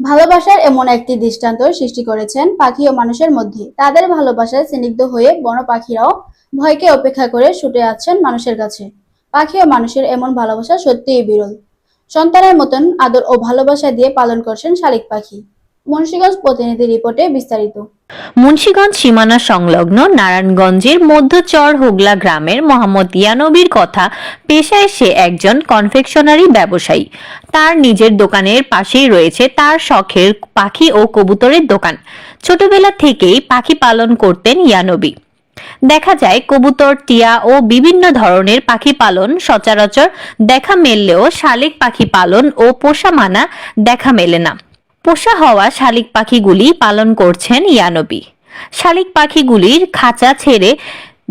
ভালোবাসার এমন একটি দৃষ্টান্ত সৃষ্টি করেছেন পাখি ও মানুষের মধ্যে। তাদের ভালোবাসায় স্নিগ্ধ হয়ে বন পাখিরাও ভয়কে অপেক্ষা করে ছুটে আছেন মানুষের কাছে। পাখি ও মানুষের এমন ভালোবাসা সত্যিই বিরল। সন্তানের মতন আদর ও ভালোবাসা দিয়ে পালন করছেন শালিক পাখি। মুন্সিগঞ্জ প্রতিনিধি রিপোর্টে বিস্তারিত। মুন্সিগঞ্জ সীমানা সংলগ্ন নারায়ণগঞ্জের মধ্যচর হুগলা গ্রামের মোহাম্মদ ইয়ানবির কথা পেশায় সে একজন কনফেকশনারি ব্যবসায়ী। তার নিজের দোকানের পাশেই রয়েছে তার শখের পাখি ও কবুতরের দোকান। ছোটবেলা থেকেই পাখি পালন করতেন ইয়ানবী। দেখা যায় কবুতর, টিয়া ও বিভিন্ন ধরনের পাখি পালন সচরাচর দেখা মেললেও শালিক পাখি পালন ও পোষা মানা দেখা মেলে না। পোষা হওয়া শালিক পাখিগুলি পালন করছেন ইয়ানবী। শালিক পাখিগুলির খাঁচা ছেড়ে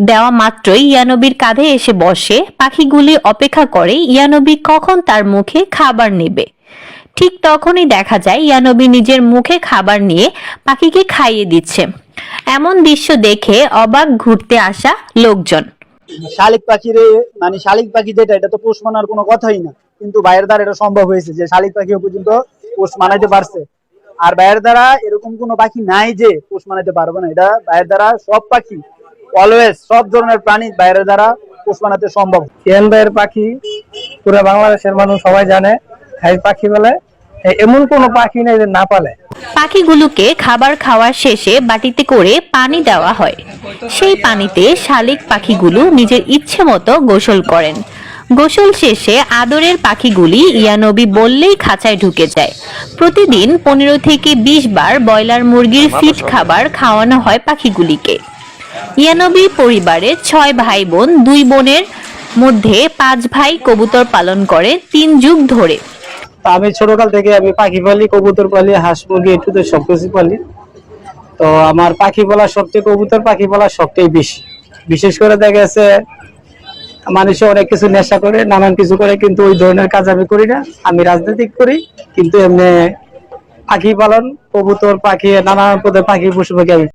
দেওয়া মাত্রই ইয়ানবীর কাঁধে এসে বসে। পাখিগুলি অপেক্ষা করে, ইয়ানবী, কখন তার মুখে খাবার নেবে? ঠিক তখনই দেখা যায়, ইয়ানবী নিজের মুখে খাবার নিয়ে পাখিকে খাইয়ে দিচ্ছে। এমন দৃশ্য দেখে অবাক ঘুরতে আসা লোকজন। শালিক পাখির মানে শালিক পাখি যেটা, এটা তো পোষ মানার কোনো কথাই না। কিন্তু বাইরে দ্বারা এটা সম্ভব হয়েছে যে শালিক পাখি পর্যন্ত পোষ মানাইতে পারছে। আর বাইরের দ্বারা এরকম কোনো পাখি নাই যে পোষ মানাইতে পারবে না। এটা বাইরের দ্বারা সব পাখি অলওয়েজ সব ধরনের প্রাণী বাইরের দ্বারা পোষ মানাতে সম্ভব। কিয়ান ভাইয়ের পাখি? পুরো বাংলাদেশের মানুষ সবাই জানে পাখি বলে এমন কোনো পাখি নেই যে না পালে। পাখিগুলোকে খাবার খাওয়ার শেষে বাটিতে করে পানি দেওয়া হয়। সেই পানিতে শালিক পাখিগুলো নিজের ইচ্ছে মতো গোসল করেন। গোসল শেষে আদরের পাখিগুলি ইয়ানবী বললেই খাঁচায় ঢুকে যায়। প্রতিদিন পনেরো থেকে বিশ বার ব্রয়লার মুরগির ফিট খাবার খাওয়ানো হয় পাখিগুলিকে। ইয়ানবী পরিবারের ছয় ভাই বোন দুই বোনের মধ্যে পাঁচ ভাই কবুতর পালন করে তিন যুগ ধরে। তো আমি ছোটকাল থেকে আমি পাখি পালি কবুতর পালি হাঁস মুরগি একটু তো সবকিছু পালি। তো আমার পাখি বলা সবচেয়ে কবুতর পাখি বলা সবচেয়ে বেশি। বিশেষ করে দেখা গেছে মানুষে অনেক কিছু নেশা করে, নানান কিছু করে, কিন্তু ওই ধরনের কাজ আমি করি না। আমি রাজনৈতিক করি, কিন্তু এমনি পাখি পালন, কবুতর, পাখি, নানান পদের পাখি পশু পাখি আমি।